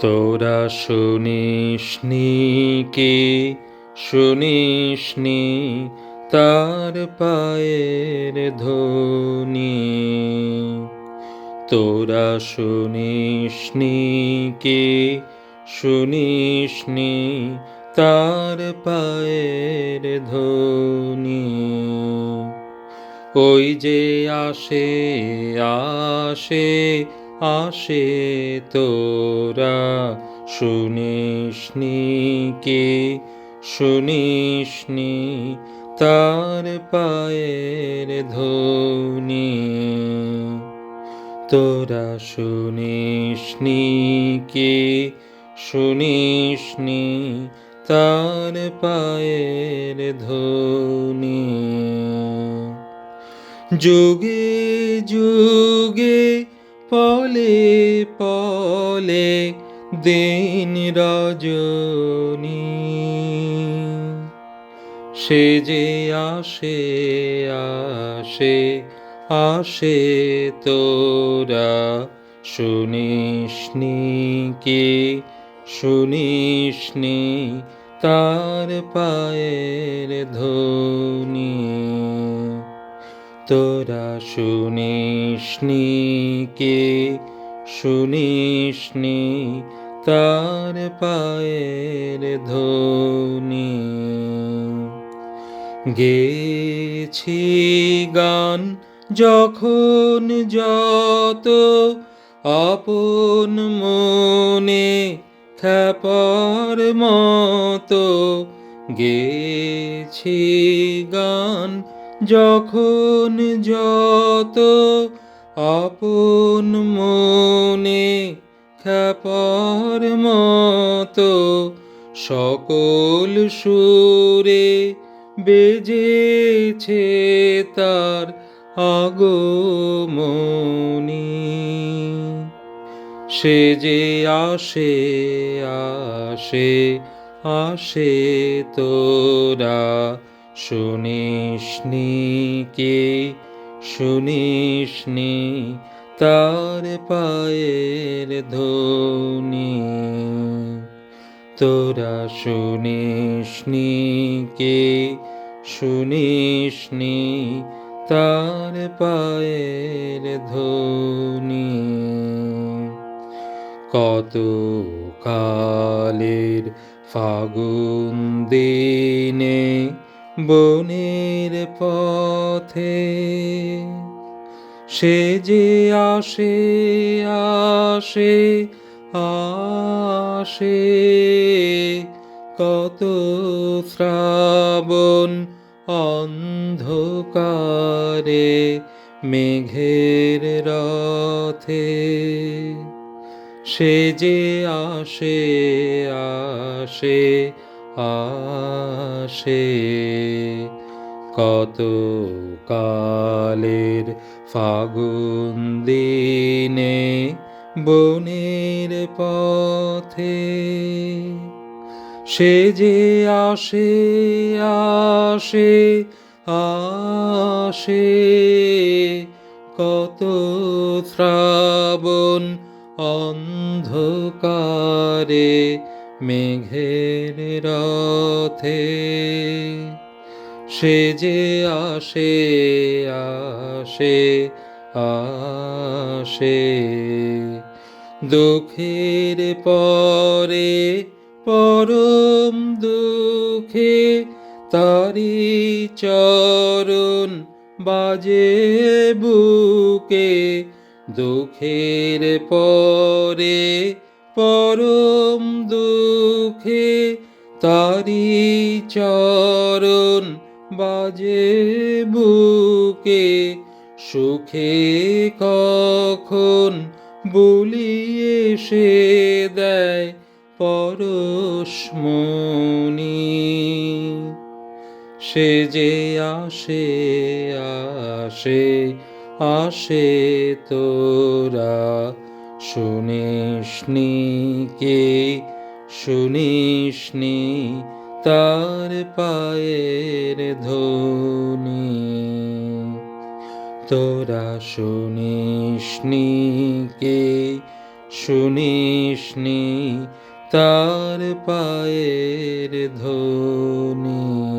তোরা শুনিসনি কে? শুনিসনি তার পায়ের ধ্বনি। তোরা শুনিসনি কে? শুনিসনি তার পায়ের ধ্বনি। ওই যে আসে আসে আসে তোরা, শুনিসনি কে? শুনিসনি তার পায়ের ধ্বনি। তোরা শুনিসনি কে? শুনিসনি তার পায়ের ধ্বনি। যুগে যুগে পলে পলে দিন রজনী। সে যে আসে আসে আসে তোরা, শুনিসনি কে? শুনিসনি তার পায়ের ধ্বনি। তোরা শুনিসনি কে? শুনিসনি তার পায়ের ধ্বনি। গেছি গান যখন যত আপন মনে খ্যাপার মতো। গেছি গান যখন যত আপন মনে খ্যাপার মতো সকল সুরে বেজেছে তার আগমনি। সে যে আসে আসে আসে তোরা শুনিসনি কে? শুনিসনি তার পায়ের ধ্বনি? তোরা শুনিসনি কে? শুনিসনি তার পায়ের ধ্বনি? কত কালের ফাগুন দিনে বনের পথে সে যে আসে আসে আসে, কত শ্রাবণ অন্ধকারে মেঘের রথে। সে যে আসে আসে আসে। কত কালের ফাগুন দিনে বনের পথে সে যে আসে আসে আসে। কত শ্রাবণ অন্ধকারে মেঘের রথে সে যে আসে আসে আসে। দুঃখের পরে পরম দুঃখে তারি চরণ বাজে বুকে। দুঃখের পরে পরম দুঃখে তারি চরণ বাজে বুকে, সুখে কখন বলিয়ে সে দেয় পরশমণি সে যে আসে আসে আসে তোরা শুনিসনি কে? শুনিসনি তার পায়ের ধ্বনি। তোরা শুনিসনি কে? শুনিসনি তার পায়ের ধ্বনি।